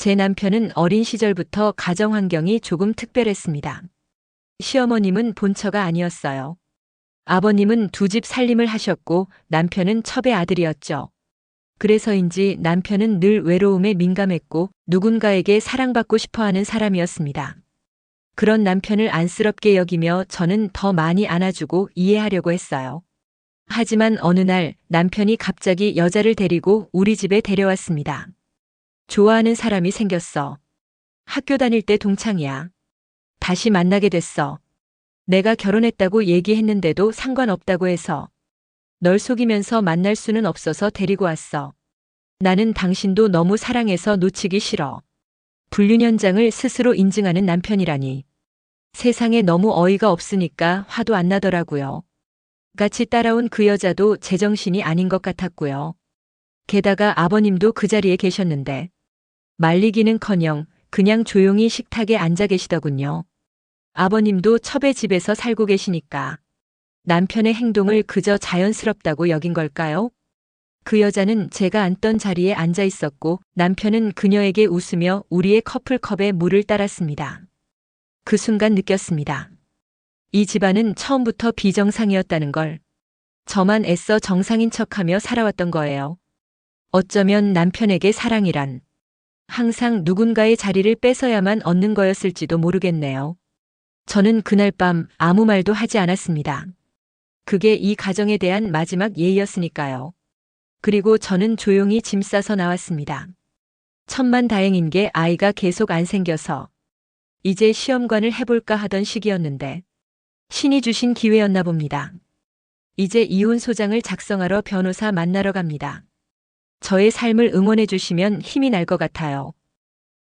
제 남편은 어린 시절부터 가정 환경이 조금 특별했습니다. 시어머님은 본처가 아니었어요. 아버님은 두 집 살림을 하셨고 남편은 첩의 아들이었죠. 그래서인지 남편은 늘 외로움에 민감했고 누군가에게 사랑받고 싶어 하는 사람이었습니다. 그런 남편을 안쓰럽게 여기며 저는 더 많이 안아주고 이해하려고 했어요. 하지만 어느 날 남편이 갑자기 여자를 데리고 우리 집에 데려왔습니다. 좋아하는 사람이 생겼어. 학교 다닐 때 동창이야. 다시 만나게 됐어. 내가 결혼했다고 얘기했는데도 상관없다고 해서. 널 속이면서 만날 수는 없어서 데리고 왔어. 나는 당신도 너무 사랑해서 놓치기 싫어. 불륜 현장을 스스로 인증하는 남편이라니. 세상에 너무 어이가 없으니까 화도 안 나더라고요. 같이 따라온 그 여자도 제정신이 아닌 것 같았고요. 게다가 아버님도 그 자리에 계셨는데 말리기는 커녕 그냥 조용히 식탁에 앉아 계시더군요. 아버님도 첩의 집에서 살고 계시니까 남편의 행동을 그저 자연스럽다고 여긴 걸까요? 그 여자는 제가 앉던 자리에 앉아 있었고 남편은 그녀에게 웃으며 우리의 커플컵에 물을 따랐습니다. 그 순간 느꼈습니다. 이 집안은 처음부터 비정상이었다는 걸. 저만 애써 정상인 척하며 살아왔던 거예요. 어쩌면 남편에게 사랑이란 항상 누군가의 자리를 뺏어야만 얻는 거였을지도 모르겠네요. 저는 그날 밤 아무 말도 하지 않았습니다. 그게 이 가정에 대한 마지막 예의였으니까요. 그리고 저는 조용히 짐 싸서 나왔습니다. 천만 다행인 게 아이가 계속 안 생겨서 이제 시험관을 해볼까 하던 시기였는데 신이 주신 기회였나 봅니다. 이제 이혼 소장을 작성하러 변호사 만나러 갑니다. 저의 삶을 응원해 주시면 힘이 날 것 같아요.